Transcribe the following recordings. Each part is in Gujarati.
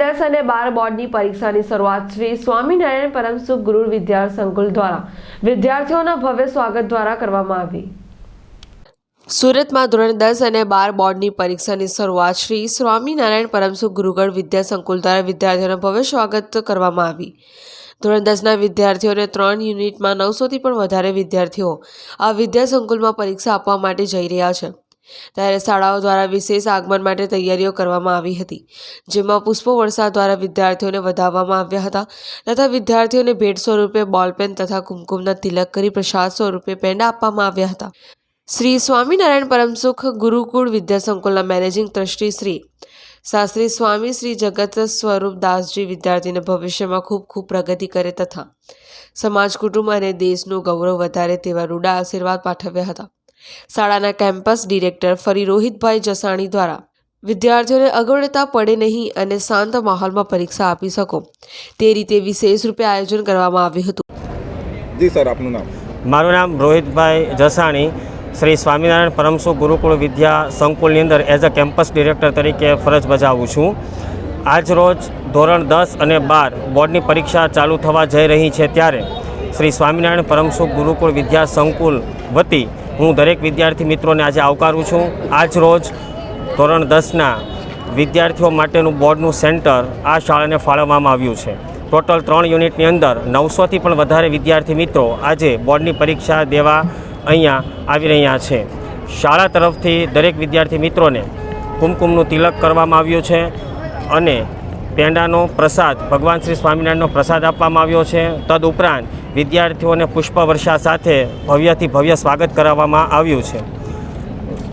દસ અને બાર બોર્ડની પરીક્ષાની શરૂઆત શ્રી સ્વામિનારાયણ પરમસુખ ગુરુ વિદ્યા સંકુલ દ્વારા વિદ્યાર્થીઓના ભવ્ય સ્વાગત દ્વારા કરવામાં આવી. સુરતમાં ધોરણ દસ અને બાર બોર્ડની પરીક્ષાની શરૂઆત શ્રી સ્વામિનારાયણ પરમસુખ ગુરુગઢ વિદ્યા સંકુલ દ્વારા વિદ્યાર્થીઓના ભવ્ય સ્વાગત કરવામાં આવી. ધોરણ દસના વિદ્યાર્થીઓને ત્રણ યુનિટમાં નવસોથી પણ વધારે વિદ્યાર્થીઓ આ વિદ્યા સંકુલમાં પરીક્ષા આપવા માટે જઈ રહ્યા છે. ત્યારે શાળાઓ દ્વારા વિશેષ આગમન માટે તૈયારીઓ કરવામાં આવી હતી, જેમાં પુષ્પો વર્ષા દ્વારા વિદ્યાર્થીઓને વધાવવામાં આવ્યા હતા તથા વિદ્યાર્થીઓને ભેટ સ્વરૂપે બોલપેન તથા કુમકુમના તિલક કરી પ્રસાદ સ્વરૂપે પેંડા આપવામાં આવ્યા હતા. શ્રી સ્વામિનારાયણ પરમસુખ ગુરુકુળ વિદ્યાસંકુલના મેનેજિંગ ટ્રસ્ટી શ્રી શાસ્ત્રી સ્વામી શ્રી જગત સ્વરૂપ દાસજી વિદ્યાર્થીને ભવિષ્યમાં ખૂબ ખૂબ પ્રગતિ કરે તથા સમાજ કુટુંબ અને દેશનું ગૌરવ વધારે તેવા રૂડા આશીર્વાદ પાઠવ્યા હતા. શાળાના કેમ્પસ ડિરેક્ટર ફરી રોહિતભાઈ જસાણી દ્વારા. વિદ્યાર્થીઓને અગવડતા પડે નહીં અને શાંત માહોલમાં પરીક્ષા આપી શકો. તે રીતે વિશેષ રૂપે આયોજન કરવામાં આવ્યું હતું. જી સર આપનું નામ? મારું નામ રોહિતભાઈ જસાણી. શ્રી સ્વામિનારાયણ પરમસુ ગુરુકુળ વિદ્યા સંકુલની અંદર એઝ અ કેમ્પસ ડિરેક્ટર તરીકે ફરજ બજાવું છું. આજ રોજ ધોરણ દસ અને બાર બોર્ડની પરીક્ષા ચાલુ થવા જઈ રહી છે ત્યારે શ્રી સ્વામિનારાયણ પરમસુખ ગુરુકુળ વિદ્યા સંકુલ વતી હું દરેક વિદ્યાર્થી મિત્રોને આજે આવકારું છું. આજ રોજ ધોરણ દસના વિદ્યાર્થીઓ માટેનું બોર્ડનું સેન્ટર આ શાળાને ફાળવવામાં આવ્યું છે. ટોટલ ત્રણ યુનિટની અંદર નવસોથી પણ વધારે વિદ્યાર્થી મિત્રો આજે બોર્ડની પરીક્ષા દેવા અહીંયા આવી રહ્યા છે. શાળા તરફથી દરેક વિદ્યાર્થી મિત્રોને કુમકુમનું તિલક કરવામાં આવ્યું છે અને પેંડાનો પ્રસાદ ભગવાન શ્રી સ્વામિનારાયણનો પ્રસાદ આપવામાં આવ્યો છે. તદુપરાંત વિદ્યાર્થીઓને પુષ્પવર્ષા સાથે ભવ્યથી ભવ્ય સ્વાગત કરાવવામાં આવ્યું છે.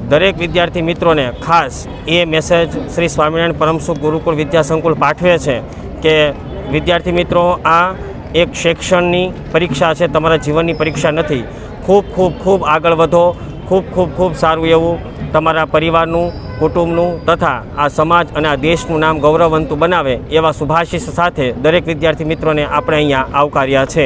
દરેક વિદ્યાર્થી મિત્રોને ખાસ એ મેસેજ શ્રી સ્વામિનારાયણ પરમસુખ ગુરુકુળ વિદ્યાસંકુલ પાઠવે છે કે વિદ્યાર્થી મિત્રો, આ એક શિક્ષણની પરીક્ષા છે, તમારા જીવનની પરીક્ષા નથી. ખૂબ ખૂબ ખૂબ આગળ વધો. ખૂબ ખૂબ ખૂબ સારું એવું તમારા પરિવારનું, કુટુંબનું તથા આ સમાજ અને આ દેશનું નામ ગૌરવવંતું બનાવે એવા શુભાશીષ સાથે દરેક વિદ્યાર્થી મિત્રોને આપણે અહીંયા આવકાર્યા છે.